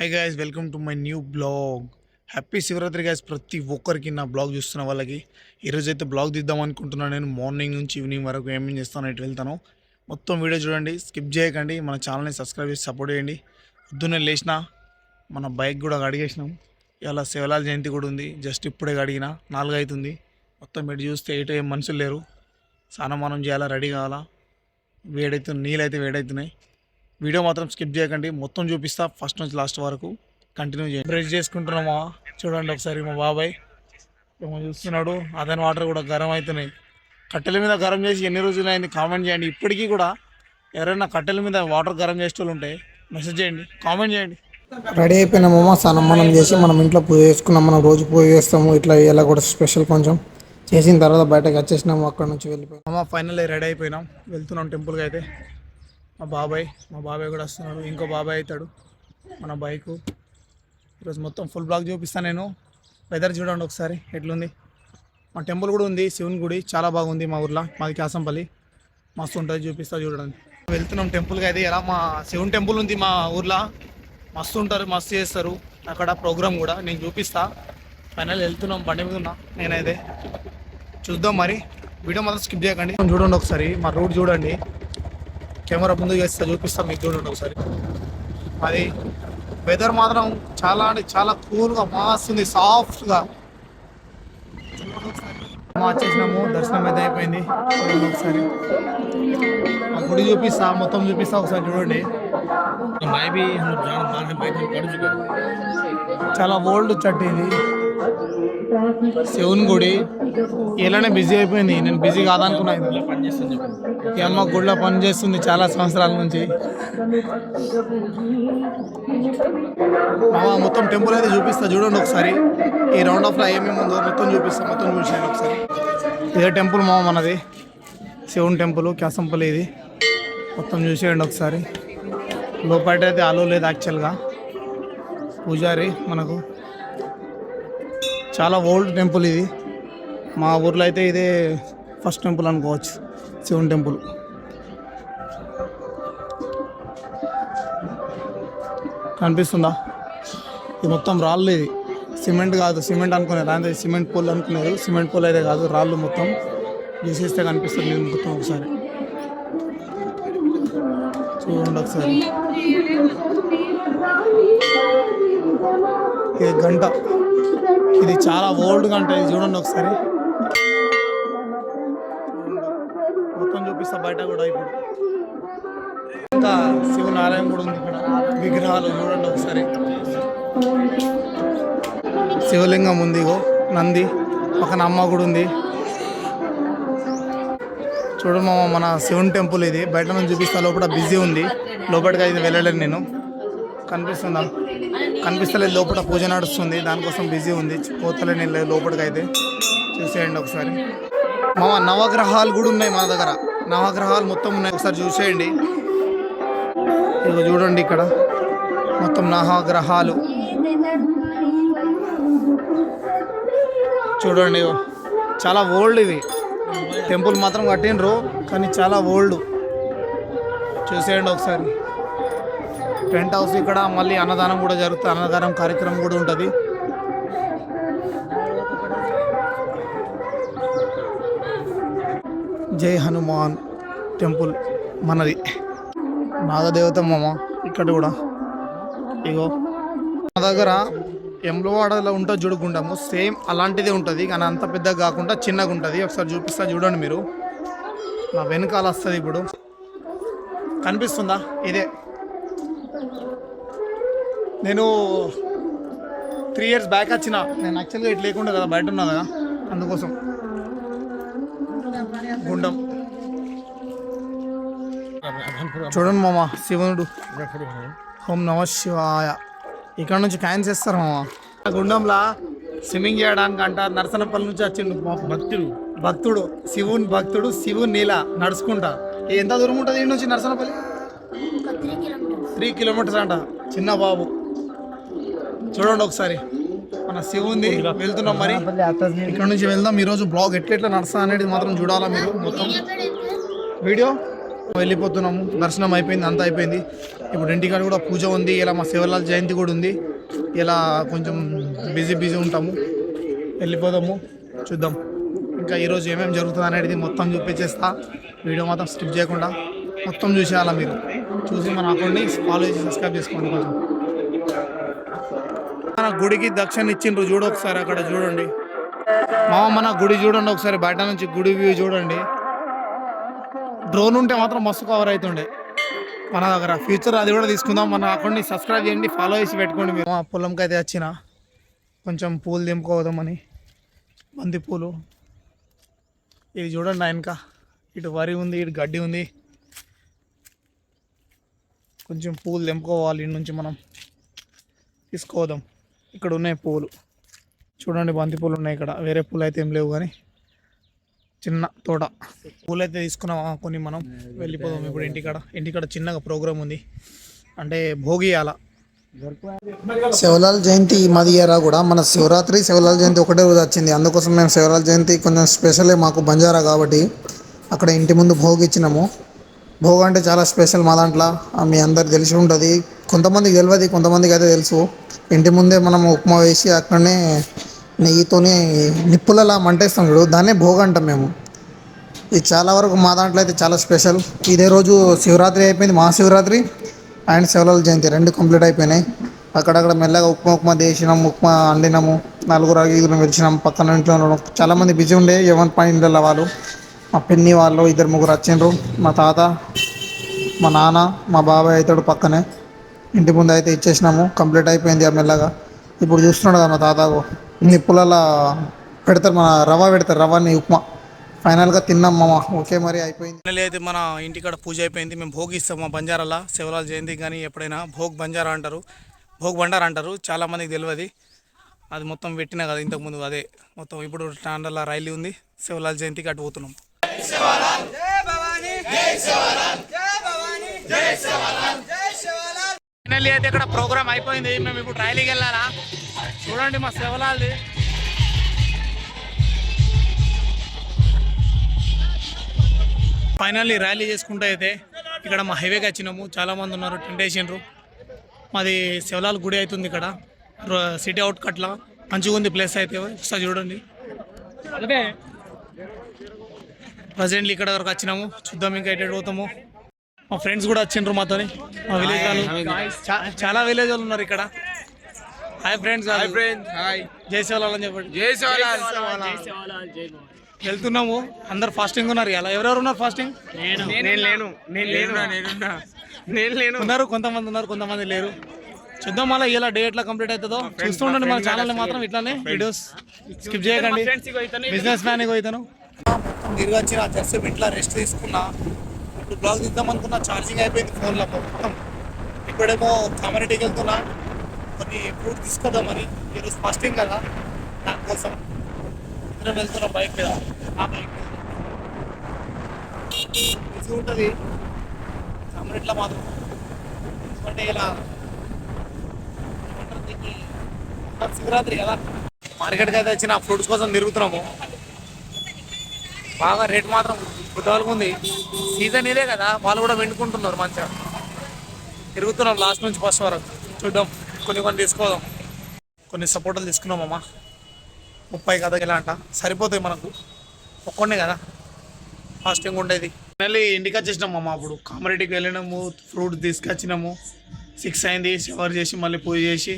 Hi guys welcome to my new blog happy Shivaratri guys ప్రతి ఒక్కరికి నా blog చూస్తున్న వాళ్ళకి. ఈరోజు అయితే బ్లాగ్ తీద్దాం అనుకుంటున్నాను నేను. మార్నింగ్ నుంచి ఈవినింగ్ వరకు ఏమేం చేస్తాను ఇటు వెళ్తాను. మొత్తం వీడియో చూడండి స్కిప్ చేయకండి. మన ఛానల్ని సబ్స్క్రైబ్ చేసి సపోర్ట్ చేయండి. పొద్దున్నే లేచిన మన బైక్ కూడా కడిగేసినాం. ఇలా శివలాల్ జయంతి కూడా ఉంది. జస్ట్ ఇప్పుడే కడిగిన నాలుగు అవుతుంది మొత్తం ఇటు చూస్తే ఎటు ఏం మనుషులు లేరు. స్నానం చేయాలా రెడీ కావాలా? వేడైతుంది నీళ్ళు అయితే వేడవుతున్నాయి వీడియో మాత్రం స్కిప్ చేయకండి. మొత్తం చూపిస్తా. ఫస్ట్ నుంచి లాస్ట్ వరకు కంటిన్యూ చేయండి. బ్రష్ చేసుకుంటున్నామా? చూడండి ఒకసారి మా బాబాయ్. ఏమో చూస్తున్నాడు. అతని వాటర్ కూడా గరం అవుతున్నాయి కట్టెల మీద గరం చేసి ఎన్ని రోజులు అయింది కామెంట్ చేయండి. ఇప్పటికీ కూడా ఎవరైనా కట్టెల మీద వాటర్ గరం చేసేటోళ్ళు ఉంటే మెసేజ్ చేయండి. కామెంట్ చేయండి. రెడీ అయిపోయినామమ్మా స్నానం మనం చేసి మనం ఇంట్లో పూజ చేసుకున్నాం. మనం రోజు పూజ చేస్తాము. ఇట్లా ఇలా కూడా స్పెషల్ కొంచెం. చేసిన తర్వాత బయటకు వచ్చేసినాము. అక్కడ నుంచి వెళ్ళిపోయాం. అమ్మ ఫైనల్ రెడీ అయిపోయినాం. వెళ్తున్నాం టెంపుల్కి అయితే. మా బాబాయ్ మా బాబాయ్ కూడా వస్తున్నాడు. ఇంకో బాబాయ్ అవుతాడు మన బైకు. ఈరోజు మొత్తం ఫుల్ బ్లాక్ చూపిస్తాను నేను. వెదర్ చూడండి ఒకసారి ఎట్లుంది? మా టెంపుల్ కూడా ఉంది శివుని గుడి చాలా బాగుంది మా ఊర్లో మాది కాసంపల్లి. మస్తు ఉంటుంది చూపిస్తా చూడండి. వెళ్తున్నాం టెంపుల్కి అయితే ఎలా మా శివుని టెంపుల్ ఉంది మా ఊర్లో. మస్తు ఉంటారు మస్తు చేస్తారు. అక్కడ ప్రోగ్రామ్ కూడా నేను చూపిస్తా. ఫైనల్ వెళ్తున్నాం బండి మీద ఉన్నా నేనైతే. చూద్దాం మరి. వీడియో మాత్రం స్కిప్ చేయకండి. చూడండి ఒకసారి మా రూట్ చూడండి. కెమెరా ముందు చేస్తే చూపిస్తాం మీకు చూడండి ఒకసారి. అది వెదర్ మాత్రం చాలా అంటే చాలా కూల్గా మాస్తుంది సాఫ్ట్గా వచ్చేసినాము దర్శనం అయితే అయిపోయింది. ఒకసారి. ఆ గుడి చూపిస్తా మొత్తం చూపిస్తా ఒకసారి చూడండి. చాలా ఓల్డ్ చట్టి ఇది. శివుని గుడి ఇలానే బిజీ అయిపోయింది. నేను బిజీ కాదనుకున్నా ఇది. ఈ అమ్మ గుడిలో పని చేస్తుంది చాలా సంవత్సరాల నుంచి. మామ మొత్తం టెంపుల్ అయితే చూపిస్తా. చూడండి ఒకసారి. ఈ రౌండ్ ఆఫ్లో ఏమేమి ఉందో మొత్తం చూపిస్తా. మొత్తం చూసాను ఒకసారి. ఇదే టెంపుల్ మామ మనది. శివుని టెంపుల్ క్యాసంపల్లి ఇది. మొత్తం చూసేయండి ఒకసారి. లోపల అయితే అలో లేదు యాక్చువల్గా పూజారి మనకు. చాలా ఓల్డ్ టెంపుల్ ఇది. మా ఊర్లో అయితే ఇదే ఫస్ట్ టెంపుల్ అనుకోవచ్చు శివుని టెంపుల్ కనిపిస్తుందా? ఇది మొత్తం రాళ్ళు ఇది. సిమెంట్ కాదు సిమెంట్ అనుకునేది అంటే సిమెంట్ పూల్ అనుకునేది సిమెంట్ పూల్ అయితే కాదు రాళ్ళు మొత్తం గీసేస్తే కనిపిస్తుంది మొత్తం ఒకసారి. చూడండి ఒకసారి. ఇది గంట. ఇది చాలా ఓల్డ్ గంట ఇది చూడండి ఒకసారి. మొత్తం చూపిస్తా బయట కూడా ఇప్పుడు ఇంకా శివుని ఆలయం కూడా ఉంది ఇక్కడ. విగ్రహాలు చూడండి ఒకసారి. శివలింగం ఉంది ఇగో నంది. పక్కన అమ్మ కూడా ఉంది. చూడండి మామ మన శివుని టెంపుల్ ఇది. బయట నుంచి చూపిస్తా లోపల బిజీ ఉంది. లోపలికి అయితే వెళ్ళలేను నేను. కనిపిస్తుందా? కనిపిస్తలేదు లోపల పూజ నడుస్తుంది దానికోసం బిజీ ఉంది పోతలేని లేదు లోపలికి అయితే చూసేయండి ఒకసారి. మా నవగ్రహాలు కూడా ఉన్నాయి మా దగ్గర. నవగ్రహాలు మొత్తం ఉన్నాయి. ఒకసారి చూసేయండి. ఇదిగో చూడండి ఇక్కడ. మొత్తం నవగ్రహాలు. చూడండి చాలా ఓల్డ్ ఇవి. టెంపుల్ మాత్రం కట్టినరు కానీ చాలా ఓల్డ్ చూసేయండి ఒకసారి. టెంట్ హౌస్ ఇక్కడ మళ్ళీ అన్నదానం కూడా జరుగుతుంది అన్నదానం కార్యక్రమం కూడా ఉంటుంది. జై హనుమాన్ టెంపుల్ మనది. నాగదేవత మామ ఇక్కడ కూడా. ఇగో మా దగ్గర ఎంబ్లవాడలో ఉంటుంది చూడుకుంటాము సేమ్ అలాంటిదే ఉంటుంది కానీ అంత పెద్దగా కాకుండా చిన్నగా ఉంటుంది. ఒకసారి చూపిస్తా చూడండి మీరు. నా వెనకాల వస్తుంది ఇప్పుడు. కనిపిస్తుందా? ఇదే. నేను త్రీ ఇయర్స్ బ్యాక్ వచ్చిన. నేను యాక్చువల్గా ఇటు లేకుండా కదా బయట ఉన్నా కదా అందుకోసం. గుండం. చూడండి మామ శివునుడు. ఓం నమ శివాయ. ఇక్కడ నుంచి క్యాన్స్ చేస్తారు మామ. గుండంలా స్విమ్మింగ్ చేయడానికి అంట నరసనపల్లి నుంచి వచ్చిండు భక్తుడు. భక్తుడు శివుని భక్తుడు శివుని నీల నడుచుకుంటా. ఎంత దూరం ఉంటుంది ఈ నుంచి నరసనపల్లి? త్రీ కిలోమీటర్స్ అంట. చిన్న బాబు. చూడండి ఒకసారి. మన శివుంది వెళ్తున్నాం మరి. ఇక్కడ నుంచి వెళ్దాం. ఈరోజు బ్లాగ్ ఎట్లా ఎట్లా నడుస్తా అనేది మాత్రం చూడాలా మీరు మొత్తం. వీడియో. వెళ్ళిపోతున్నాము. దర్శనం అయిపోయింది. అంతా అయిపోయింది. ఇప్పుడు ఇంటికాడ కూడా పూజ ఉంది. ఇలా మా శివలాల్ జయంతి కూడా ఉంది. ఇలా కొంచెం బిజీ బిజీ ఉంటాము. వెళ్ళిపోదాము. చూద్దాం. ఇంకా ఈరోజు ఏమేమి జరుగుతుంది అనేది మొత్తం చూపించేస్తా. వీడియో మాత్రం స్కిప్ చేయకుండా మొత్తం చూసేయాలా మీరు? చూసి మన అకౌంట్ని ఫాలో చేసి సబ్స్క్రైబ్ చేసుకోండి కొంచెం. మన గుడికి దక్షిణ ఇచ్చిండ్రు చూడు ఒకసారి అక్కడ చూడండి. మామ మన గుడి చూడండి ఒకసారి బయట నుంచి గుడి వ్యూ చూడండి. డ్రోన్ ఉంటే మాత్రం మస్తు కవర్ అవుతుండే మన దగ్గర ఫ్యూచర్ అది కూడా తీసుకుందాం. మన అకౌంట్ని సబ్స్క్రైబ్ చేయండి ఫాలో చేసి పెట్టుకోండి మేము మా పొలంకి అయితే వచ్చిన. కొంచెం పూలు దింపుకోదామని బంతి పూలు ఇది చూడండి ఆయనక ఇటు వరి ఉంది ఇటు గడ్డి ఉంది. కొంచెం పూలు తెంపుకోవాలి. నుంచి మనం తీసుకోదాం. ఇక్కడ ఉన్నాయి పూలు. చూడండి బంతి పూలు ఉన్నాయి ఇక్కడ. వేరే పూలు అయితే ఏం లేవు కానీ చిన్న తోట. పూలు అయితే తీసుకున్నాం కొన్ని మనం. వెళ్ళిపోదాం ఇప్పుడు ఇంటికాడ. ఇంటికాడ చిన్నగా ప్రోగ్రామ్ ఉంది. అంటే భోగి అలా శివలాల్ జయంతి మాది ఇయరా కూడా. మన శివరాత్రి శివలాల్ జయంతి ఒకటే రోజు వచ్చింది. అందుకోసం మేము శివలాల్ జయంతి కొంచెం స్పెషలే మాకు బంజారా కాబట్టి అక్కడ ఇంటి ముందు భోగి ఇచ్చినాము. భోగి అంటే చాలా స్పెషల్ మా దాంట్లో. మీ అందరికి తెలిసి ఉంటుంది. కొంతమందికి తెలియదు కొంతమందికి అయితే తెలుసు. ఇంటి ముందే మనం ఉప్మా వేసి అక్కడనే నెయ్యితోని నిప్పులలా మంటేస్తాం చూడు. దాన్నే భోగి అంటాం మేము. ఇది చాలా వరకు మా దాంట్లో అయితే చాలా స్పెషల్. ఇదే రోజు శివరాత్రి అయిపోయింది మహాశివరాత్రి అండ్ శివలాల జయంతి రెండు కంప్లీట్ అయిపోయినాయి. అక్కడక్కడ మెల్లగా ఉప్మా ఉప్మా చేసినాం ఉప్మా వండినాము నలుగురు ఐదుగురు పిలిచినాం పక్కన ఇంట్లో ఉండడం. చాలా మంది బిజీ ఉండే ఎవరి పని ఇంట్లో వాళ్ళు. మా పిన్ని వాళ్ళు ఇద్దరు ముగ్గురు వచ్చిండ్రు. మా తాత మా నాన్న మా బాబాయ్ అవుతాడు పక్కనే. ఇంటి ముందు అయితే ఇచ్చేసినాము. కంప్లీట్ అయిపోయింది ఆ మెల్లగా. ఇప్పుడు చూస్తున్నాడు కదా మా తాతకు నిప్పులలో పెడతారు మన రవ్వ పెడతారు రవ్వని ఉప్మా. ఫైనల్గా తిన్నాం మామ. ఓకే మరి అయిపోయింది. లేదు అయితే మన ఇంటికాడ పూజ అయిపోయింది. మేము భోగి ఇస్తాం మా బంజారాల శివలాల్ జయంతి కానీ ఎప్పుడైనా. భోగ్ బంజారా అంటారు. భోగ్ బండారా అంటారు. చాలామందికి తెలియదు అది. మొత్తం పెట్టినా కదా ఇంతకుముందు అదే. మొత్తం ఇప్పుడు టాండల రైలు ఉంది. శివలాల్ జయంతికి అటు పోతున్నాం. ఫైనల్లీ అయితే ఇక్కడ ప్రోగ్రామ్ అయిపోయింది. మేము ఇప్పుడు రైలుకి వెళ్ళాలా? చూడండి మా శివలాల్ది. ఫైనల్లీ ర్యాలీ చేసుకుంటూ అయితే ఇక్కడ మా హైవేకి వచ్చినాము. చాలామంది ఉన్నారు టెంట్ వేసినారు మాది శివలాల్ గుడి అవుతుంది ఇక్కడ. సిటీ అవుట్ కట్ల మంచిగా ఉంది ప్లేస్ అయితే. ఒకసారి చూడండి. ప్రజెంట్లీ ఇక్కడ వరకు వచ్చినాము. చూద్దాం ఇంకా ఎటు పోతాము. మా ఫ్రెండ్స్ కూడా వచ్చిండ్రు మాతోని. మా విలేజ్ వాళ్ళు చాలా విలేజ్ వాళ్ళు ఉన్నారు ఇక్కడ. Hi friends hi friends hi Jai Shivlal అని చెప్పండి. జై వెళ్తున్నాము. అందరు ఫాస్టింగ్ ఉన్నారు ఇలా ఎవరెవరు ఉన్నారు ఫాస్టింగ్? నేను. లేను. నేను లేను. నేను లేను. ఉన్నారు కొంతమంది ఉన్నారు కొంతమంది లేరు. చూద్దాం మళ్ళీ ఇలా డే ఎట్లా కంప్లీట్ అవుతుందో. చూస్తూ ఉండండి మన ఛానల్ మాత్రం ఇట్లానే వీడియోస్. స్కిప్ చేయకండి. బిజినెస్ మ్యాన్ పోతాను తిరిగి వచ్చి నా జస్ట్ ఇంట్లో రెస్ట్ తీసుకున్నా. ఇప్పుడు బ్లాగ్ తీద్దాం అనుకున్నా ఛార్జింగ్ అయిపోయింది ఫోన్లో మొత్తం. ఇప్పుడేమో కమ్యూనిటీకి వెళ్తున్నా. కొన్ని ఫ్రూట్ తీసుకొద్దామని ఈరోజు ఫాస్టింగ్ కదా. దానికోసం ఇద్దరం వెళ్తున్నాం బైక్ మీద. ఆ బైక్ మీద. బిజీ ఉంటుంది. కమ్యూనిటీలో మాత్రం. ఎందుకంటే ఇలా ఏమంటారు దీన్ని? మొహరం శివరాత్రి కదా. మార్కెట్కి అయితే వచ్చిన ఫ్రూట్స్ కోసం తిరుగుతున్నాము. బాగా రేట్ మాత్రం గుడ్డవాళ్ళకు ఉంది. సీజన్ ఇదే కదా వాళ్ళు కూడా వెండుకుంటున్నారు మంచిగా. తిరుగుతున్నాం లాస్ట్ నుంచి ఫస్ట్ వరకు. చూద్దాం కొన్ని కొన్ని తీసుకోదాం. కొన్ని సపోర్టులు తీసుకున్నామమ్మా ముప్పై కదా ఇలా అంట? సరిపోతాయి మనకు. ఒక్కొన్నే కదా. ఫాస్టింగ్ ఉండేది. మళ్ళీ ఇంటికి వచ్చేసినాం అప్పుడు. కామరెడ్డికి వెళ్ళినాము ఫ్రూట్ తీసుకొచ్చినాము. సిక్స్ అయింది షవర్ చేసి మళ్ళీ పూజ చేసి.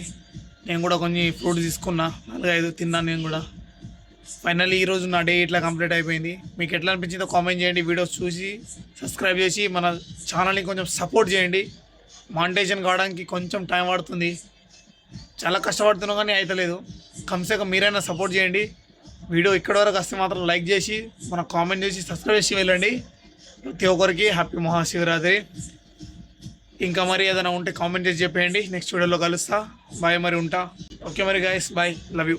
నేను కూడా కొన్ని ఫ్రూట్ తీసుకున్నా. నాలుగైదు తిన్నాను నేను కూడా. ఫైనల్లీ ఈరోజు నా డే ఇట్లా కంప్లీట్ అయిపోయింది. మీకు ఎట్లా అనిపించిందో కామెంట్ చేయండి. వీడియోస్ చూసి సబ్స్క్రైబ్ చేసి మన ఛానల్ని కొంచెం సపోర్ట్ చేయండి. మానిటైజేషన్ కావడానికి కొంచెం టైం పడుతుంది. చాలా కష్టపడుతున్నాం కానీ అవుతలేదు కమ్సే కమ్ మీరైనా సపోర్ట్ చేయండి. వీడియో ఇక్కడ వరకు వస్తే మాత్రం లైక్ చేసి మన కామెంట్ చేసి సబ్స్క్రైబ్ చేసి వెళ్ళండి. ప్రతి ఒక్కరికి హ్యాపీ మహాశివరాత్రి. ఇంకా మరి ఏదైనా ఉంటే కామెంట్ చేసి చెప్పేయండి. నెక్స్ట్ వీడియోలో కలుస్తా. బాయ్ మరి ఉంటా. ఓకే మరి గాయస్ బాయ్ లవ్ యూ